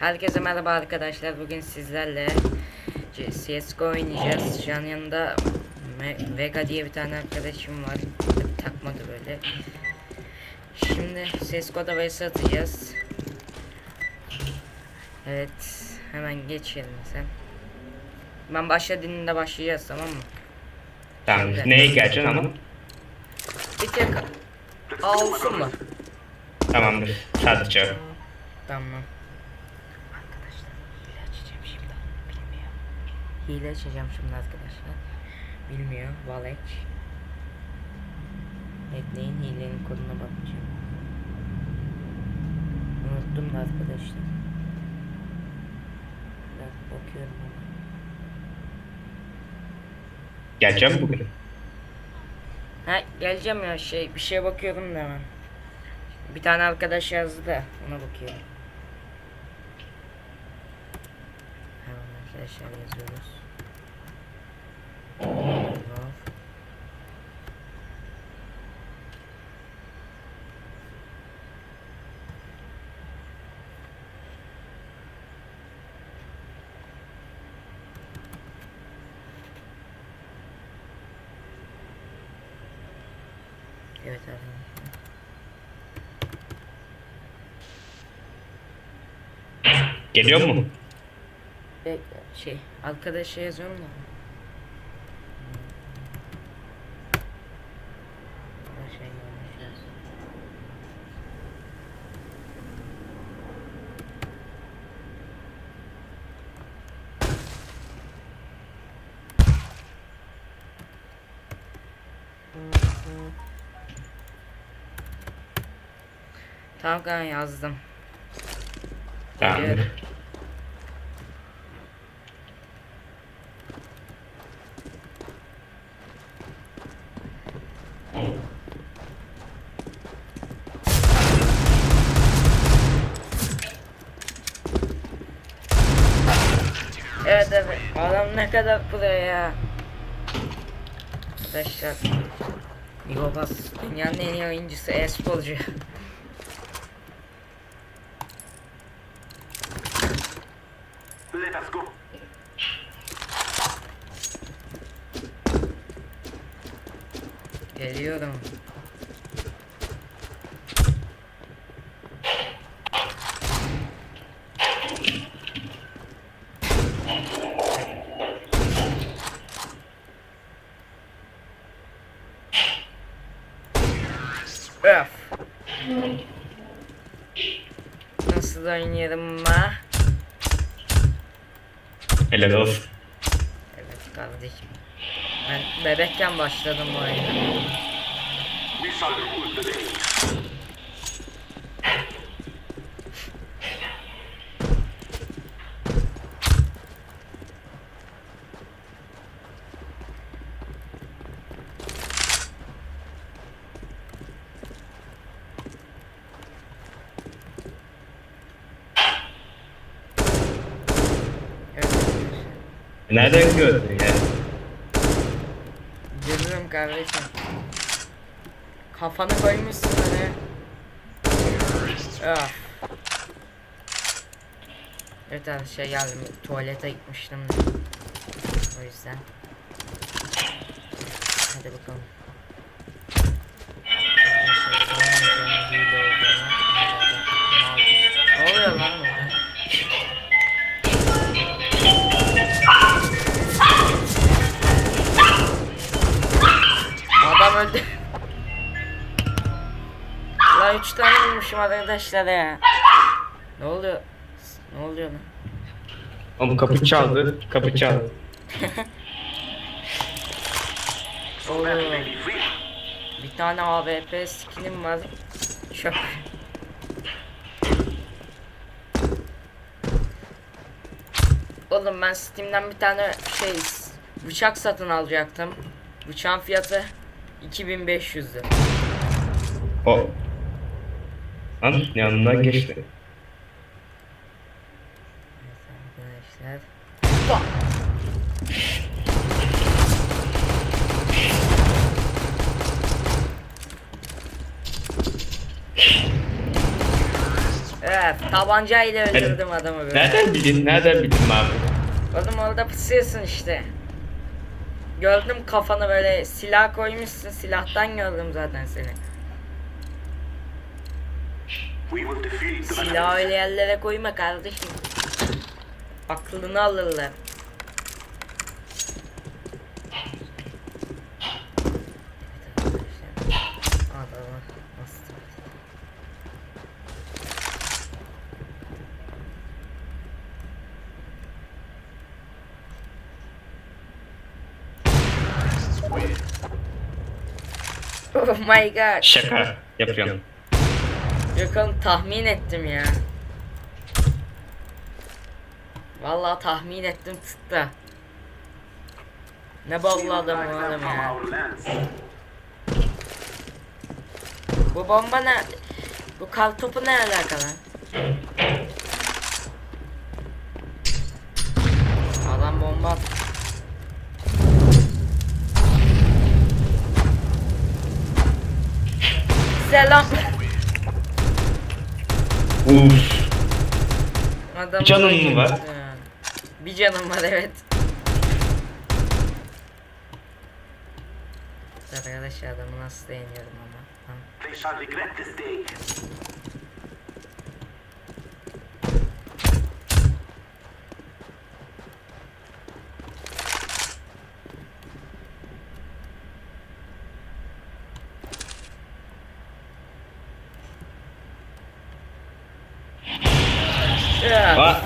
Herkese merhaba arkadaşlar. Bugün sizlerle CSGO oynayacağız. Şu an yanında Vega diye bir tane arkadaşım var. Takmadı böyle. Şimdi CSGO'da vs atacağız. Evet. Hemen geçelim sen. Ben başladığında başlayacağız tamam mı? Tamam. Evet. Neye geleceksin ama? Bir tek A olsun mu? Tamamdır. Sadece. Tamam. Arkadaşlar hile açacağım şimdi. Bilmiyor. Hile açacağım şimdi arkadaşlar. Bilmiyor. Valek. Bekleyin hilenin koduna bakacağım. Unuttum da arkadaşlar. Bak bakıyorum ama. Geleceğim bugün. Ha geleceğim ya şey bir şeye bakıyorum da hemen. Bir tane arkadaş yazdı da ona bakıyorum. Hemen arkadaşlar yazıyoruz. Evet arkadaşlar. Geliyor mu? Şey arkadaşa yazıyorum da. Tamam kanka yazdım. Tamamdır. Evet evet. Adam ne kadar buraya ya. Arkadaşlar. Yobaz. Dünyanın en iyi oyuncusu e-sporcu. Let us go. Geliyorum. Nasıl oynayalım ma? Helal olsun. Evet kardeşim. Ben bebekken başladım bu oyuna. Nereden gördün ya? Görürüm kardeşim. Kafanı koymuşsun hani. Ah. Evet abi şey geldim tuvalete gitmiştim. O yüzden. Hadi bakalım. La üç tane vurmuşum arkadaşlar ya. Ne oluyor? Ne oluyor lan? Oğlum kapı çaldı. Kapı çaldı. Free. bir tane AWP skinim var. Çok. Oğlum ben Steam'den bir tane şey bıçak satın alacaktım. Bıçağın fiyatı 2500'dü. O. Lan yanından geçti. Evet arkadaşlar. Evet. Tabancayla öldürdüm adamı böyle. Nereden bildin? Nereden bildin abi? Oğlum orada pusuyorsun işte. Gördüm kafanı böyle silah koymuşsun. Silahtan gördüm zaten seni. Silah öyle yerlere koyma kardeşim. Aklını alırlar. Oh my god. Şaka yapıyorum. Yok oğlum tahmin ettim ya. Vallahi tahmin ettim tuttu. Ne ballı adam o ya. Bu bomba ne? Bu kal topu ne alakalı? Adam bomba. Selam. Uf. Adam Bir canın mı var? Bir canım var evet. Arkadaşlar adamı nasıl değiniyorum ama. Ya,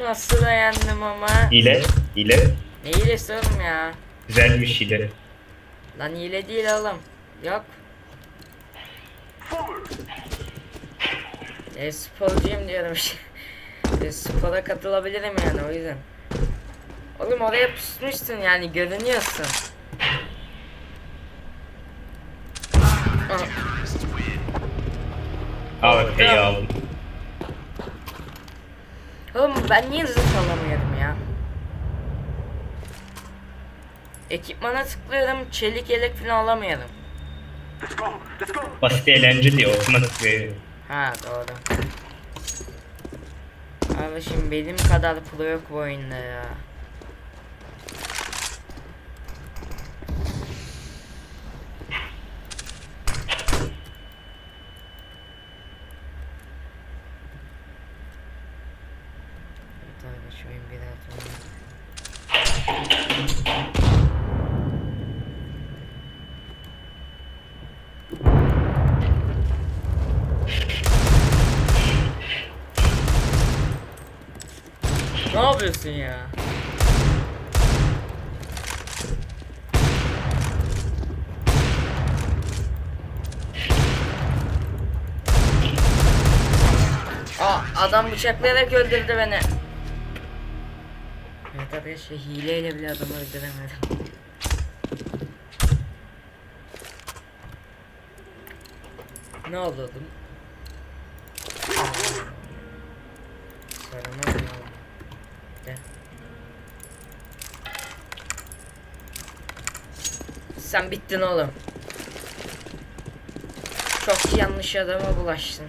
nasıl dayandım ama? hile. Hile. Ne hilesi oğlum ya? Güzelmiş hile. Lan hile değil oğlum. Yok. E, sporcuyum diyorum. e, spora katılabilirim yani o yüzden. Oğlum oraya pusmuşsun yani görünüyorsun. F'yi aldım. Oğlum ben niye zırh alamıyorum ya? Ekipmana tıklıyorum çelik yelek falan alamıyorum. Basit eğlence diye otomatik veriyor. Ha doğru. Abi şimdi benim kadar pro yok bu oyunda ya. Evet abi şu oyun biraz oyun. Ne yapıyorsun ya? Aa adam bıçaklayarak öldürdü beni. Evet arkadaşlar hileyle bile adamı öldüremedim. Ne oldu oğlum? Sarılmaz mı oğlum? Gel. Sen bittin oğlum. Çok yanlış adama bulaştın.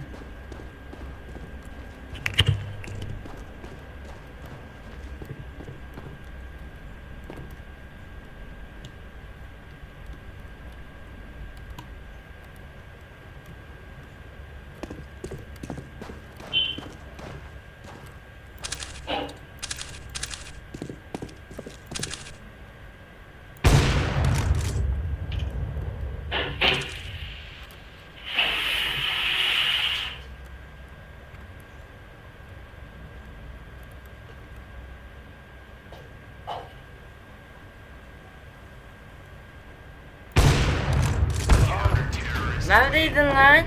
Neredeydin lan?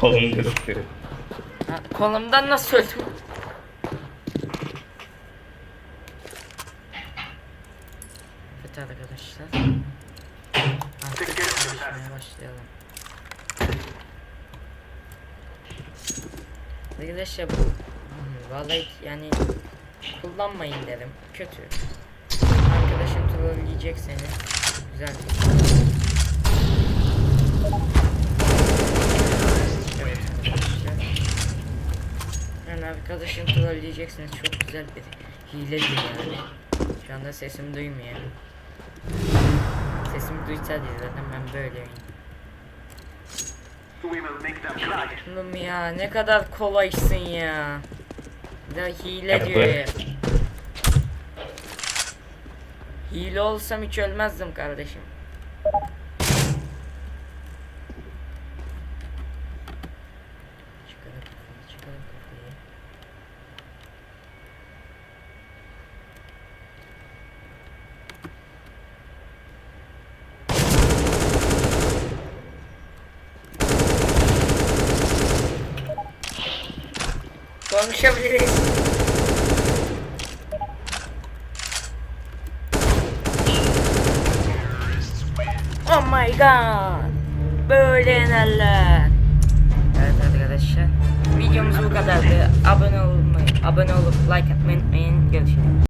Kolum kırıktı. Ha, kolumdan nasıl öldüm? Evet arkadaşlar. Artık çalışmaya başlayalım. Arkadaşlar bu hmm, vallahi yani kullanmayın derim. Kötü. Arkadaşın trolleyecek seni. Güzel. Arkadaşını trolleyeceksiniz. Çok güzel bir hileci yani. Şu anda sesimi duymuyor. Sesimi duysaydı zaten ben böyleyim. Oğlum ya ne kadar kolaysın ya. De hile diyor ya. Hile olsam hiç ölmezdim kardeşim. Konuşabiliriz. Oh my god. Böyle yenerler. Evet arkadaşlar. Videomuz bu kadardı. Abone olmayı, abone olup like atmayı unutmayın. Görüşürüz.